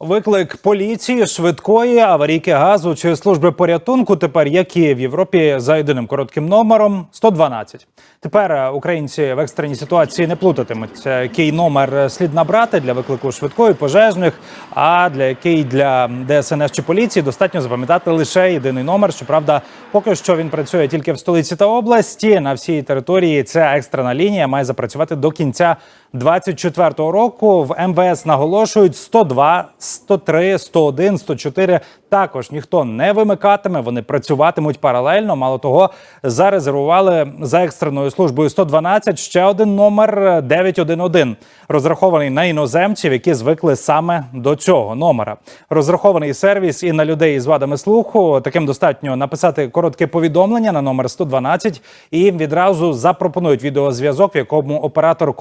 Виклик поліції, швидкої, аварійки газу чи служби порятунку тепер які в Європі за єдиним коротким номером 112. Тепер е, українці в екстреній ситуації не плутатимуть, е, який номер слід набрати для виклику швидкої пожежних, а для який для ДСНС чи поліції достатньо запам'ятати лише єдиний номер. Щоправда, поки що він працює тільки в столиці та області. На всій території ця екстрена лінія має запрацювати до кінця 24-го року. В МВС наголошують 102, 103, 101, 104 також ніхто не вимикатиме. Вони працюватимуть паралельно. Мало того, зарезервували за екстреною службою 112 ще один номер 911, розрахований на іноземців, які звикли саме до цього номера. Розрахований сервіс і на людей з вадами слуху. Таким достатньо написати коротке повідомлення на номер 112 і відразу запропонують відеозв'язок, в якому оператор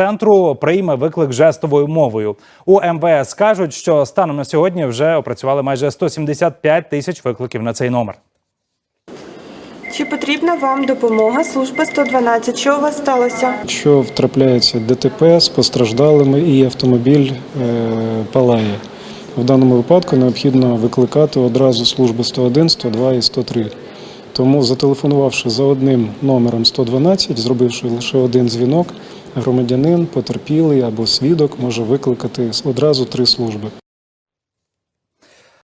кол-центру прийме виклик жестовою мовою. У МВС кажуть, що станом на сьогодні вже опрацювали майже 175 тисяч викликів на цей номер. Чи потрібна вам допомога? Служба 112. Що у вас сталося? Якщо втрапляється ДТП з постраждалими і автомобіль е, палає. В даному випадку необхідно викликати одразу служби 101, 102 і 103. Тому, зателефонувавши за одним номером 112, зробивши лише один дзвінок, громадянин, потерпілий або свідок може викликати одразу три служби.